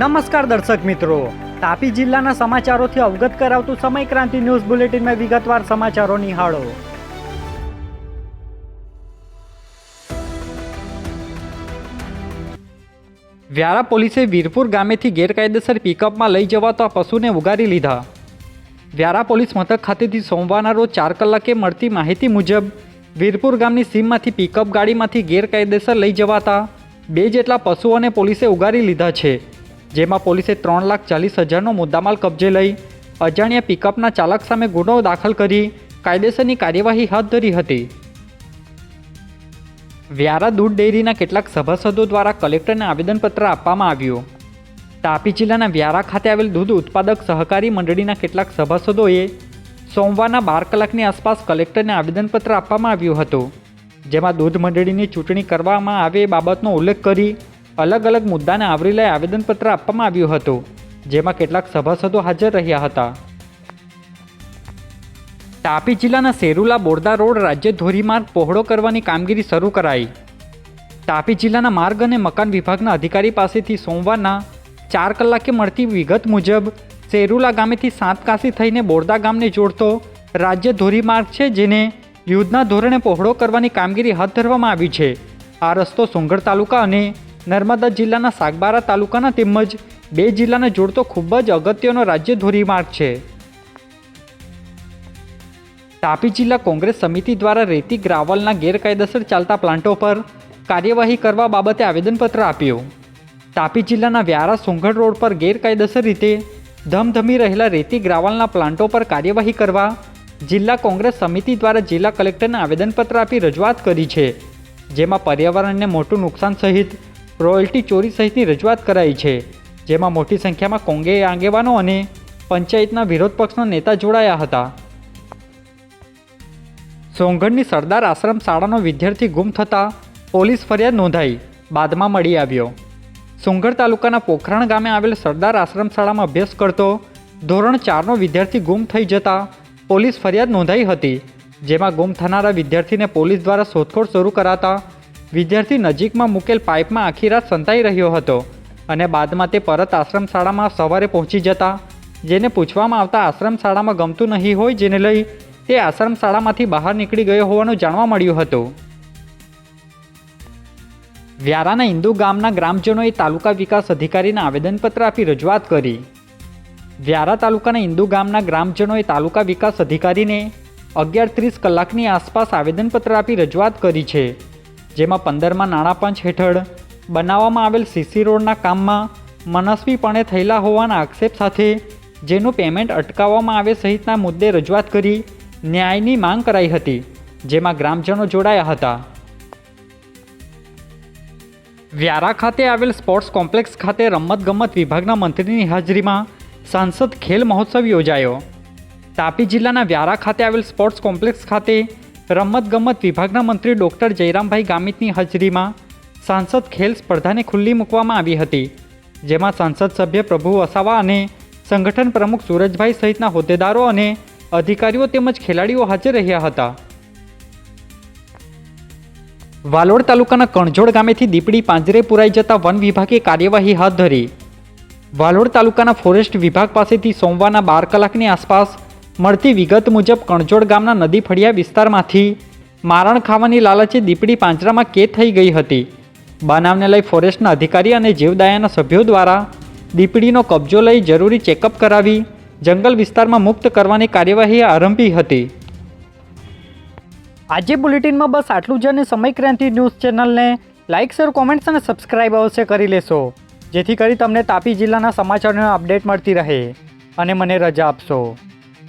નમસ્કાર દર્શક મિત્રો. તાપી જિલ્લાના સમાચારોથી અવગત કરાવતું સમય ક્રાંતિ ન્યૂઝ બુલેટિનમાં વિગતવાર સમાચારો નિહાળો. વ્યારા પોલીસે વીરપુર ગામેથી ગેરકાયદેસર પિકઅપમાં લઈ જવાતા પશુને ઉગારી લીધા. વ્યારા પોલીસ મથક ખાતેથી સોમવારના રોજ ચાર કલાકે મળતી માહિતી મુજબ, વીરપુર ગામની સીમમાંથી પિકઅપ ગાડીમાંથી ગેરકાયદેસર લઈ જવાતા બે જેટલા પશુઓને પોલીસે ઉગારી લીધા છે. જેમાં પોલીસે ત્રણ લાખ ચાલીસ હજારનો મુદ્દામાલ કબજે લઈ અજાણ્યા પિકઅપના ચાલક સામે ગુનો દાખલ કરી કાયદેસરની કાર્યવાહી હાથ ધરી હતી. વ્યારા દૂધ ડેરીના કેટલાક સભાસદો દ્વારા કલેક્ટરને આવેદનપત્ર આપવામાં આવ્યું. તાપી જિલ્લાના વ્યારા ખાતે આવેલ દૂધ ઉત્પાદક સહકારી મંડળીના કેટલાક સભાસદોએ સોમવારના બાર કલાકની આસપાસ કલેક્ટરને આવેદનપત્ર આપવામાં આવ્યું હતું. જેમાં દૂધ મંડળીની ચૂંટણી કરવામાં આવે એ બાબતનો ઉલ્લેખ કરી અલગ અલગ મુદ્દાને આવરી લઈ આવેદનપત્ર આપવામાં આવ્યું હતું, જેમાં કેટલાક સભાસદો હાજર રહ્યા હતા. તાપી જિલ્લાના સેરુલા બોરદા રોડ રાજ્ય ધોરીમાર્ગ પહોળો કરવાની કામગીરી શરૂ કરાઈ. તાપી જિલ્લાના માર્ગ અને મકાન વિભાગના અધિકારી પાસેથી સોમવારના ચાર કલાકે મળતી વિગત મુજબ, સેરુલા ગામેથી સાતકાસી થઈને બોરદા ગામને જોડતો રાજ્ય ધોરીમાર્ગ છે જેને યુદ્ધના ધોરણે પહોળો કરવાની કામગીરી હાથ ધરવામાં આવી છે. આ રસ્તો સોંગઢ તાલુકા અને નર્મદા જિલ્લાના સાગબારા તાલુકાના તેમજ બે જિલ્લાને જોડતો ખૂબ જ અગત્યનો રાજ્ય ધોરીમાર્ગ છે. તાપી જિલ્લા કોંગ્રેસ સમિતિ દ્વારા રેતી ગ્રાવલના ગેરકાયદેસર ચાલતા પ્લાન્ટો પર કાર્યવાહી કરવા બાબતે આવેદનપત્ર આપ્યું. તાપી જિલ્લાના વ્યારા સોંગઢ રોડ પર ગેરકાયદેસર રીતે ધમધમી રહેલા રેતી ગ્રાવલના પ્લાન્ટો પર કાર્યવાહી કરવા જિલ્લા કોંગ્રેસ સમિતિ દ્વારા જિલ્લા કલેક્ટરને આવેદનપત્ર આપી રજૂઆત કરી છે, જેમાં પર્યાવરણને મોટું નુકસાન સહિત રોયલ્ટી ચોરી સહિતની રજૂઆત કરાઈ છે, જેમાં મોટી સંખ્યામાં કોંગે આગેવાનો અને પંચાયતના વિરોધ પક્ષના નેતા જોડાયા હતા. સોંગઢની સરદાર આશ્રમ શાળાનો વિદ્યાર્થી ગુમ થતાં પોલીસ ફરિયાદ નોંધાઈ, બાદમાં મળી આવ્યો. સોંગઢ તાલુકાના પોખરણ ગામે આવેલ સરદાર આશ્રમ શાળામાં અભ્યાસ કરતો ધોરણ ચારનો વિદ્યાર્થી ગુમ થઈ જતા પોલીસ ફરિયાદ નોંધાઈ હતી, જેમાં ગુમ થનારા વિદ્યાર્થીને પોલીસ દ્વારા શોધખોળ શરૂ કરાતા વિદ્યાર્થી નજીકમાં મૂકેલ પાઇપમાં આખી રાત સંતાઈ રહ્યો હતો અને બાદમાં તે પરત આશ્રમ શાળામાં સવારે પહોંચી જતા, જેને પૂછવામાં આવતા આશ્રમ શાળામાં ગમતું નહીં હોય જેને લઈ તે આશ્રમ શાળામાંથી બહાર નીકળી ગયો હોવાનું જાણવા મળ્યું હતું. વ્યારાના ઇન્દુ ગામના ગ્રામજનોએ તાલુકા વિકાસ અધિકારીને આવેદનપત્ર આપી રજૂઆત કરી. વ્યારા તાલુકાના ઇન્દુ ગામના ગ્રામજનોએ તાલુકા વિકાસ અધિકારીને અગિયાર ત્રીસ કલાકની આસપાસ આવેદનપત્ર આપી રજૂઆત કરી છે. જેમાં પંદરમાં નાણાં પંચ હેઠળ બનાવવામાં આવેલ સીસી રોડના કામમાં મનસ્વીપણે થયેલા હોવાના આક્ષેપ સાથે જેનું પેમેન્ટ અટકાવવામાં આવે સહિતના મુદ્દે રજૂઆત કરી ન્યાયની માંગ કરાઈ હતી, જેમાં ગ્રામજનો જોડાયા હતા. વ્યારા ખાતે આવેલ સ્પોર્ટ્સ કોમ્પ્લેક્સ ખાતે રમતગમત વિભાગના મંત્રીની હાજરીમાં સાંસદ ખેલ મહોત્સવ યોજાયો. તાપી જિલ્લાના વ્યારા ખાતે આવેલ સ્પોર્ટ્સ કોમ્પ્લેક્સ ખાતે રમતગમત વિભાગના મંત્રી ડૉક્ટર જયરામભાઈ ગામિતની હાજરીમાં સાંસદ ખેલ સ્પર્ધાને ખુલ્લી મૂકવામાં આવી હતી, જેમાં સાંસદ સભ્ય પ્રભુ વસાવા અને સંગઠન પ્રમુખ સુરજભાઈ સહિતના હોદ્દેદારો અને અધિકારીઓ તેમજ ખેલાડીઓ હાજર રહ્યા હતા. વાલોડ તાલુકાના કણજોડ ગામેથી દીપડી પાંજરે પુરાઈ જતા વન વિભાગે કાર્યવાહી હાથ ધરી. વાલોડ તાલુકાના ફોરેસ્ટ વિભાગ પાસેથી સોમવારના બાર કલાકની આસપાસ મળતી વિગત મુજબ કણજોડ ગામના નદી ફળિયા વિસ્તારમાંથી મારણ ખાવાની લાલચે દીપડી પાંજરામાં કેદ થઈ ગઈ હતી. બનાવને લઈ ફોરેસ્ટના અધિકારી અને જીવદાયાના સભ્યો દ્વારા દીપડીનો કબજો લઈ જરૂરી ચેકઅપ કરાવી જંગલ વિસ્તારમાં મુક્ત કરવાની કાર્યવાહી આરંભી હતી. આજે બુલેટિનમાં બસ આટલું જ અને સમય ક્રાંતિ ન્યૂઝ ચેનલને લાઇક શેર, કોમેન્ટ્સ અને સબસ્ક્રાઇબ અવશ્ય કરી લેશો. જેથી કરી તમને તાપી જિલ્લાના સમાચારોની અપડેટ મળતી રહે અને મને રજા આપશો.